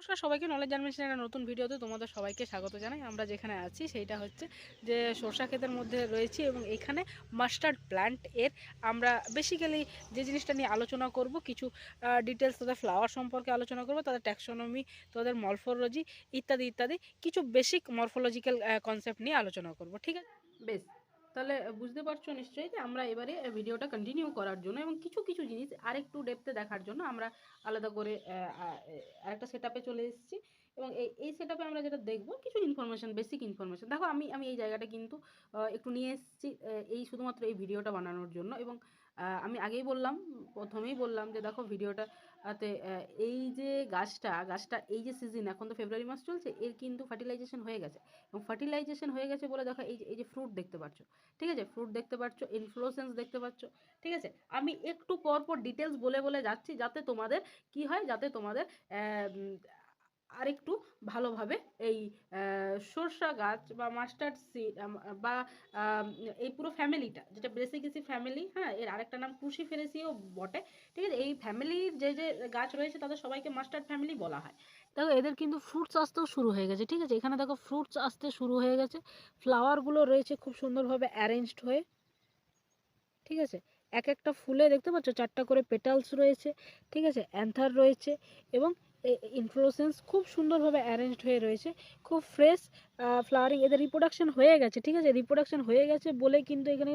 নমস্কার সবাইকে knowledge germination একটা নতুন ভিডিওতে তোমাদের সবাইকে স্বাগত জানাই। আমরা যেখানে আছি সেইটা হচ্ছে যে সরষা ক্ষেতের মধ্যে রয়েছি এবং এখানে মাস্টার্ড প্ল্যান্ট এর আমরা বেসিক্যালি যে জিনিসটা নিয়ে আলোচনা করব, কিছু ডিটেলস তাদের ফ্লাওয়ার সম্পর্কে আলোচনা করব, তাদের ট্যাক্সোনমি তাদের মরফোলজি ইত্যাদি ইত্যাদি, কিছু বেসিক মরফোলজিক্যাল কনসেপ্ট নিয়ে আলোচনা করব, ঠিক আছে? বেশ। তাহলে বুঝতে পারছ নিশ্চয়ই যে আমরা এবারে ভিডিওটা কন্টিনিউ করার জন্য এবং কিছু কিছু জিনিস আরেকটু ডেপথে দেখার জন্য আমরা আলাদা করে আরেকটা সেট চলে এসেছি। এবং এই এই সেট আমরা যেটা দেখব, কিছু ইনফরমেশন বেসিক ইনফরমেশন দেখো, আমি আমি এই জায়গাটা কিন্তু একটু নিয়ে এসেছি এই শুধুমাত্র এই ভিডিওটা বানানোর জন্য। এবং আমি আগেই বললাম, প্রথমেই বললাম যে দেখো ভিডিওটা তে এই যে গাছটা গাছটা এই যে সিজন এখন তো ফেব্রুয়ারি মাস চলছে, এর কিন্তু ফার্টিলাইজেশন হয়ে গেছে। এবং ফার্টিলাইজেশন হয়ে গেছে বলে দেখো, এই যে এই যে ফ্রুট দেখতে পাচ্ছ, ঠিক আছে? ফ্রুট দেখতে পাচ্ছ ইনফ্লোসেন্স দেখতে পাচ্ছ, ঠিক আছে? আমি একটু পর পর ডিটেলস বলে বলে যাচ্ছি, যাতে তোমাদের কি হয়, যাতে তোমাদের আরেকটু ভালোভাবে এই সরষা গাছ বা মাস্টার্ড সিড বা এই পুরো ফ্যামিলিটা যেটা বেসিকেসি ফ্যামিলি হ্যাঁ এর আরেকটা নাম কুশি ফেরেসিও বটে, ঠিক আছে? এই ফ্যামিলির যে যে গাছ রয়েছে, তাদের সবাইকে মাস্টার্ড ফ্যামিলি বলা হয়। দেখো, এদের কিন্তু ফ্রুটস আসতেও শুরু হয়ে গেছে, ঠিক আছে? এখানে দেখো ফ্রুটস আসতে শুরু হয়ে গেছে ফ্লাওয়ারগুলো রয়েছে খুব সুন্দরভাবে অ্যারেঞ্জড হয়ে, ঠিক আছে? এক একটা ফুলে, দেখতে পাচ্ছ? চারটা করে পেটালস রয়েছে, ঠিক আছে? অ্যান্থার রয়েছে, এবং ইনফ্লোসেন্স খুব সুন্দরভাবে অ্যারেঞ্জড হয়ে রয়েছে। খুব ফ্রেশ ফ্লাওয়ারিং এদের রিপ্রোডাকশন হয়ে গেছে, ঠিক আছে? রিপ্রোডাকশন হয়ে গেছে বলে কিন্তু এখানে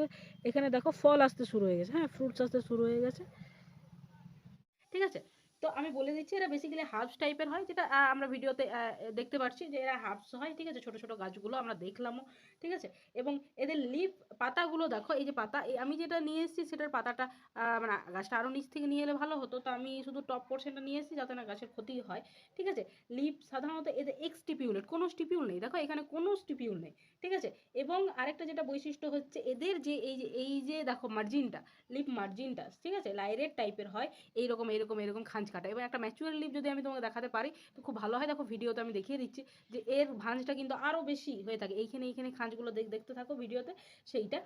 এখানে দেখো ফল আসতে শুরু হয়ে গেছে। হ্যাঁ ফ্রুটস আসতে শুরু হয়ে গেছে। ঠিক আছে? তো আমি বলে দিচ্ছি, এরা বেসিক্যালি হার্বস টাইপের হয়, যেটা আমরা ভিডিওতে দেখতে পাচ্ছি যে এরা হার্বস হয়, ঠিক আছে? ছোট ছোট গাছগুলো আমরা দেখলামও, ঠিক আছে? এবং এদের লিফ পাতাগুলো দেখো, এই যে পাতা আমি যেটা নিয়ে এসেছি, সেটার পাতাটা মানে গাছটা আরও নিচ থেকে নিয়ে এলে ভালো হতো, তো আমি শুধু টপ পোর্শনটা নিয়ে এসেছি, যাতে না গাছের ক্ষতি হয়, ঠিক আছে? লিফ সাধারণত এদের এক্স স্টিপিউলেট কোনো স্টিপিউল নেই, দেখো? এখানে কোনো স্টিপিউল নেই ঠিক আছে? এবং আরেকটা যেটা বৈশিষ্ট্য হচ্ছে এদের যে এই যে এই যে দেখো মার্জিনটা লিপ মার্জিনটা ঠিক আছে? লাইরেট টাইপের হয়, এইরকম এইরকম এরকম খাঁজ কাটা। এবং একটা ম্যাচুয়াল লিপ যদি আমি তোমাকে দেখাতে পারি, তো খুব ভালো হয়। দেখো ভিডিওতে আমি দেখিয়ে দিচ্ছি যে এর ভাঁজটা কিন্তু আরও বেশি হয়ে থাকে। এইখানে এইখানে খাঁজগুলো দেখ, দেখতে থাকো ভিডিওতে সেইটা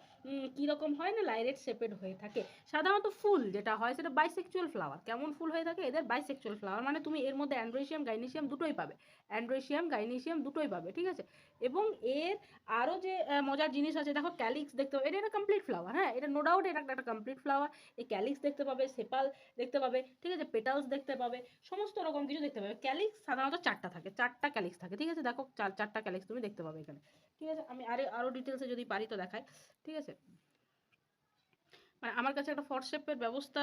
কীরকম হয় না লাইরেট শেপেড হয়ে থাকে? সাধারণত ফুল যেটা হয়, সেটা বাইসেক্সুয়াল ফ্লাওয়ার কেমন ফুল হয়ে থাকে? এদের বাইসেক্সুয়াল ফ্লাওয়ার মানে তুমি এর মধ্যে অ্যান্ড্রোসিয়াম গাইনেসিয়াম দুটোই পাবে। অ্যান্ড্রোসিয়াম গাইনেসিয়াম দুটোই পাবে, ঠিক আছে? এবং এর আরও যে মজার জিনিস আছে, দেখো ক্যালিক্স দেখতে পাবে, এটা একটা কমপ্লিট ফ্লাওয়ার হ্যাঁ এটা নো ডাউট এটা একটা কমপ্লিট ফ্লাওয়ার এই ক্যালিক্স দেখতে পাবে সেপাল দেখতে পাবে, ঠিক আছে পেটালস দেখতে পাবে, সমস্ত রকম কিছু দেখতে পাবে ক্যালিক্স সাধারণত চারটা থাকে, চারটা ক্যালিক্স থাকে, ঠিক আছে, দেখো চার, চারটা ক্যালিক্স তুমি দেখতে পাবে এখানে, ঠিক আছে, আমি আরে আরও ডিটেলসে যদি পারি তো দেখাই, ঠিক আছে মানে আমার কাছে একটা হোয়াটসঅ্যাপের ব্যবস্থা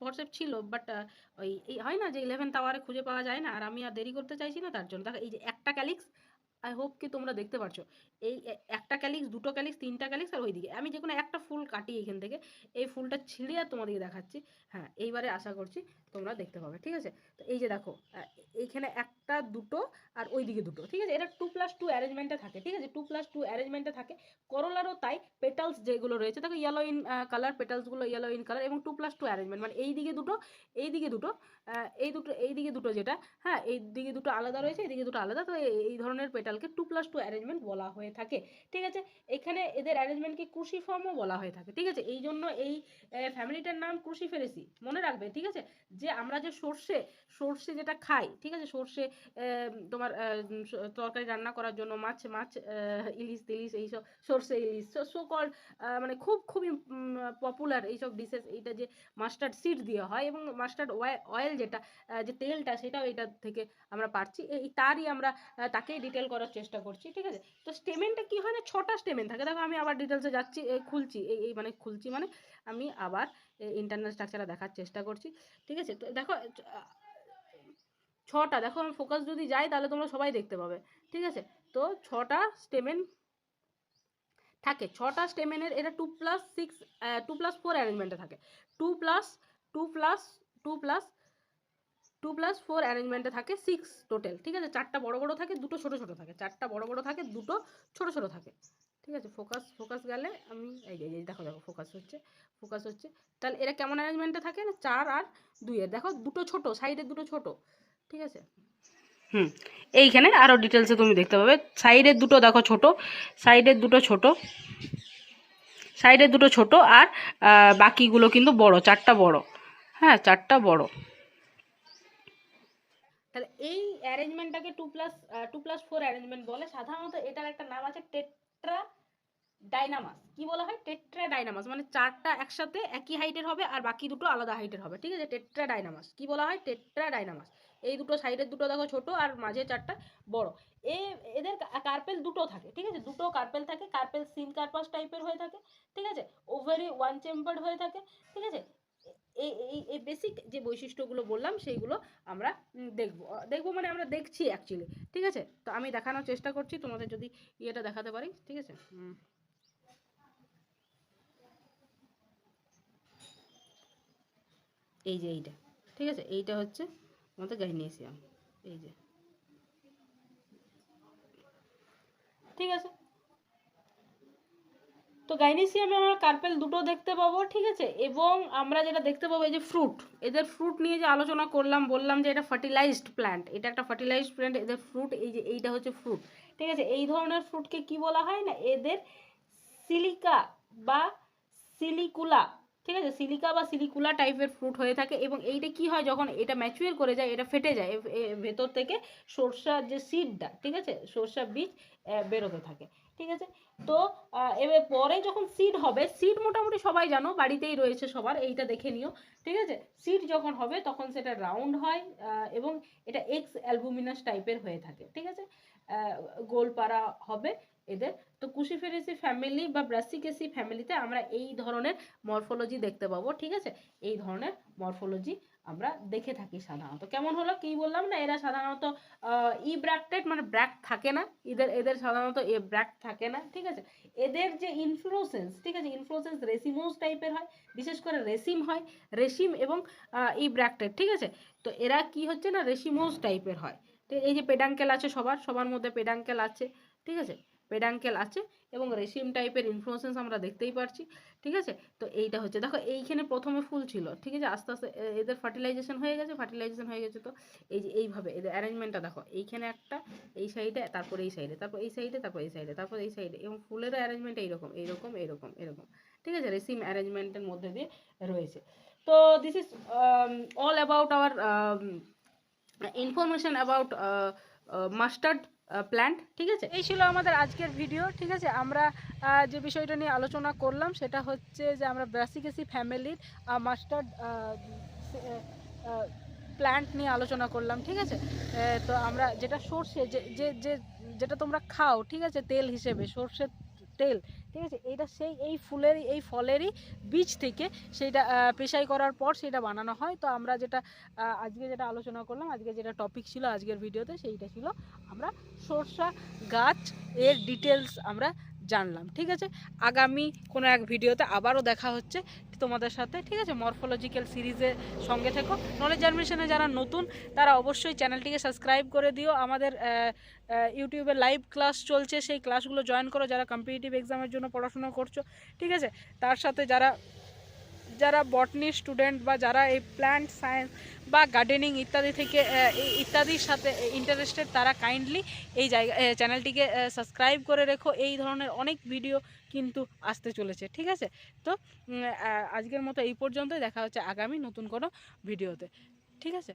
হোয়াটসঅ্যাপ ছিল বাট ওই হয় না যে ইলেভেন টাওয়ারে খুঁজে পাওয়া যায় না, আর আমি আর দেরি করতে চাইছি না, তার জন্য, দেখো, এই যে একটা ক্যালিক্স আই হোপ কি তোমরা দেখতে পারছ। এই একটা ক্যালিক্স, দুটো ক্যালিক্স, তিনটা ক্যালিক্স আর ওইদিকে। আমি যে কোনো একটা ফুল কাটি এখান থেকে। এই ফুলটা ছিঁড়ে আর তোমাদেরকে দেখাচ্ছি। হ্যাঁ এইবারে আশা করছি তোমরা দেখতে পাবে, ঠিক আছে? তো এই যে দেখো এইখানে একটা দুটো আর ওইদিকে দুটো, ঠিক আছে? এটা টু প্লাস টু অ্যারেঞ্জমেন্টে থাকে, ঠিক আছে? টু প্লাস টু অ্যারেঞ্জমেন্টে থাকে। করলারও তাই পেটালস যেগুলো রয়েছে, দেখো ইয়েলো ইন কালার পেটালসগুলো ইয়েলো ইন কালার এবং টু প্লাস টু অ্যারেঞ্জমেন্ট মানে এই দিকে দুটো এই দিকে দুটো এই দুটো এই দিকে দুটো যেটা হ্যাঁ এই দিকে দুটো আলাদা রয়েছে এই দিকে দুটো আলাদা, তো এই- ধরনের ধরনের পেটালকে টু প্লাস টু অ্যারেঞ্জমেন্ট বলা হয়ে থাকে। ঠিক আছে? এখানে এদের অ্যারেঞ্জমেন্টকে ক্রুশিফর্মও বলা হয়ে থাকে। ঠিক আছে? এই জন্য এই ফ্যামিলিটার নাম ক্রুশিফেরেসি মনে রাখবে, ঠিক আছে? যে আমরা যে সর্ষে সর্ষে যেটা খাই, ঠিক আছে? সর্ষে তোমার তরকারি রান্না করার জন্য মাছ মাছ ইলিশ টিলিশ এইসব, সর্ষে ইলিশ, সো কল মানে খুব খুবই পপুলার এইসব ডিশেস এইটা যে মাস্টার্ড সিড দেওয়া হয় এবং মাস্টার্ড অয়েল যেটা যে তেলটা সেটাও এটা থেকে আমরা পাচ্ছি এই, তারই আমরা তাকেই ডিটেল করার চেষ্টা করছি, ঠিক আছে? তো স্টেমেনটা কি হয় না, ছটা স্টেমেন থাকে। দেখো, আমি আবার ডিটেলসে যাচ্ছি এই খুলছি এই এই মানে খুলছি মানে আমি আবার ইন্টারনাল স্ট্রাকচারটা দেখার চেষ্টা করছি, ঠিক আছে? তো দেখো ছটা, দেখো, আমি ফোকাস যদি যাই, তাহলে তোমরা সবাই দেখতে পাবে, ঠিক আছে? তো ছটা স্টেমেন থাকে। ছটা স্টেমেনের এটা two plus six two plus four অ্যারেঞ্জমেন্টে থাকে। Two plus two plus two plus two plus four অ্যারেঞ্জমেন্টে থাকে সিক্স টোটাল ঠিক আছে? চারটা বড় বড় থাকে, দুটো ছোট ছোট থাকে। চারটা বড় বড় থাকে, দুটো ছোট ছোট থাকে, ঠিক আছে? ফোকাস ফোকাস গেলে আমি এই এই দেখো দেখো ফোকাস হচ্ছে ফোকাস হচ্ছে। তাহলে এরা কেমন অ্যারেঞ্জমেন্টে থাকে? না চার আর দুইয়ের দেখো, দুটো ছোট সাইডে দুটো ছোট, ঠিক আছে? হুম, এইখানে আরও ডিটেলসে তুমি দেখতে পাবে। সাইডের দুটো, দেখো, ছোট সাইডের দুটো ছোট সাইডের দুটো ছোট, আর বাকিগুলো কিন্তু বড়, চারটা বড় হ্যাঁ চারটা বড়। তাহলে এই অ্যারেঞ্জমেন্টটাকে two plus two plus four arrangement বলে সাধারণত এটার একটা নাম আছে টেট্রা ডাইনামাস কি বলা হয়? টেট্রা ডাইনামাস মানে চারটা একসাথে একই হাইটের হবে আর বাকি দুটো আলাদা হাইটের হবে। ঠিক আছে? টেট্রা ডাইনামাস কি বলা হয়? টেট্রা ডাইনামাস এই দুটো সাইডের দুটো দেখো ছোট আর মাঝে চারটা বড়। এ, এদের কার্পেল দুটো থাকে। ঠিক আছে? দুটো কার্পেল থাকে। কার্পেল সিন কার্পাস টাইপের হয়ে থাকে। ঠিক আছে? ওভারি ওয়ান চেম্বার্ড হয়ে থাকে। ঠিক আছে? এই এই বেসিক যে বৈশিষ্ট্যগুলো বললাম, সেইগুলো আমরা দেখব। দেখব মানে আমরা দেখছি অ্যাকচুয়ালি ঠিক আছে? তো আমি দেখানোর চেষ্টা করছি, তোমাদের যদি ইয়েটা দেখাতে পারি, ঠিক আছে? এই যে এইটা, ঠিক আছে? এইটা হচ্ছে আমাদের গাইনেসিয়াম, এই যে। ঠিক আছে? তো গাইনেসিয়ামে আমরা কার্পেল দুটো দেখতে পাবো, ঠিক আছে? এবং আমরা যেটা দেখতে পাবো এই যে ফ্রুট এদের ফ্রুট নিয়ে যে আলোচনা করলাম, বললাম যে এটা ফার্টিলাইজড প্ল্যান্ট এটা একটা ফার্টিলাইজড প্ল্যান্ট এদের ফ্রুট এই যে এইটা হচ্ছে ফ্রুট ঠিক আছে? এই ধরনের ফ্রুটকে কি বলা হয় না? এদের সিলিকা বা সিলিকুলা ঠিক আছে? সিলিকা বা সিলিকুলা টাইপের ফ্রুট হয়ে থাকে এবং এইটা কি হয়? যখন এটা ম্যাচুয়ার করে যায়, এটা ফেটে যায় ভেতর থেকে সরষার যে সিডটা ঠিক আছে? সরষার বীজ বেরোতে থাকে, ঠিক আছে? তো এবার পরে যখন সিড হবে সিড মোটামুটি সবাই জানো, বাড়িতেই রয়েছে সবার, এইটা দেখে নিও, ঠিক আছে? সিড যখন হবে, তখন সেটা রাউন্ড হয় এবং এটা এক্স অ্যালবুমিনাস টাইপের হয়ে থাকে, ঠিক আছে? গোলপাড়া হবে এদের। তো কুশিফেরেসি ফ্যামিলি বা ব্রাসিকেসি ফ্যামিলিতে আমরা এই ধরনের মরফোলজি দেখতে পাবো, ঠিক আছে? এই ধরনের মরফোলজি আমরা দেখে থাকি সাধারণত। কেমন হলো কি বললাম না? এরা সাধারণত ই ব্র্যাক্টেড মানে ব্র্যাক থাকে না। এদের এদের সাধারণত এ ব্র্যাক থাকে না, ঠিক আছে? এদের যে ইনফ্লোসেন্স ঠিক আছে? ইনফ্লোসেন্স রেসিমোস টাইপের হয়, বিশেষ করে রেসিম হয় রেসিম এবং ই ব্র্যাক্টেড ঠিক আছে? তো এরা কি হচ্ছে না? রেসিমোস টাইপের হয়। তো এই যে পেডাঙ্কেল আছে সবার সবার মধ্যে পেডাঙ্কেল আছে, ঠিক আছে? পেডাঙ্কেল আছে এবং রেসিম টাইপের ইনফ্লুয়েন্স আমরা দেখতেই পারছি, ঠিক আছে? তো এইটা হচ্ছে, দেখো এইখানে প্রথমে ফুল ছিল, ঠিক আছে? আস্তে আস্তে এদের ফার্টিলাইজেশন হয়ে গেছে ফার্টিলাইজেশন হয়ে গেছে তো এই যে এইভাবে, এদের অ্যারেঞ্জমেন্টটা দেখো, এইখানে একটা, এই সাইডে তারপর এই সাইডে তারপর এই সাইডে তারপর এই সাইডে তারপর এই সাইডে এবং ফুলেরও অ্যারেঞ্জমেন্ট এইরকম এইরকম এরকম এরকম ঠিক আছে? রেসিম অ্যারেঞ্জমেন্টের মধ্যে দিয়ে রয়েছে। তো this is all about our information about mustard plant ঠিক আছে? এই ছিল আমাদের আজকের ভিডিও ঠিক আছে? আমরা যে বিষয়টা নিয়ে আলোচনা করলাম, সেটা হচ্ছে যে আমরা ব্রাসিকেসি ফ্যামিলির মাস্টার্ড প্ল্যান্ট নিয়ে আলোচনা করলাম, ঠিক আছে? তো আমরা যেটা সর্ষে, যে যে যে, যেটা তোমরা খাও, ঠিক আছে? তেল হিসেবে, সর্ষের তেল ঠিক আছে? এইটা সেই, এই ফুলেরই, এই ফলেরই বীজ থেকে সেইটা পেশাই করার পর সেটা বানানো হয়। তো আমরা যেটা আজকে যেটা আলোচনা করলাম, আজকে যেটা টপিক ছিল আজকের ভিডিওতে সেইটা ছিল আমরা সর্ষা গাছ এর ডিটেলস আমরা জানলাম, ঠিক আছে? আগামী কোনো এক ভিডিওতে আবারও দেখা হচ্ছে তোমাদের সাথে, ঠিক আছে? মরফোলজিক্যাল সিরিজের সঙ্গে থেকো। নলেজ জার্মিনেশনে যারা নতুন, তারা অবশ্যই চ্যানেলটিকে সাবস্ক্রাইব করে দিও। আমাদের ইউটিউবে লাইভ ক্লাস চলছে, সেই ক্লাসগুলো জয়েন করো। যারা কম্পিটিটিভ এক্সামের জন্য পড়াশোনা করছ, ঠিক আছে? তার সাথে যারা যারা বটনি স্টুডেন্ট বা যারা এই প্ল্যান্ট সায়েন্স বা গার্ডেনিং ইত্যাদি থেকে ইত্যাদির সাথে ইন্টারেস্টেড তারা কাইন্ডলি এই জায়গা চ্যানেলটিকে সাবস্ক্রাইব করে রেখো। এই ধরনের অনেক ভিডিও কিন্তু আসতে চলেছে, ঠিক আছে? তো আজকের মতো এই পর্যন্তই। দেখা হচ্ছে আগামী নতুন কোনো ভিডিওতে ঠিক আছে?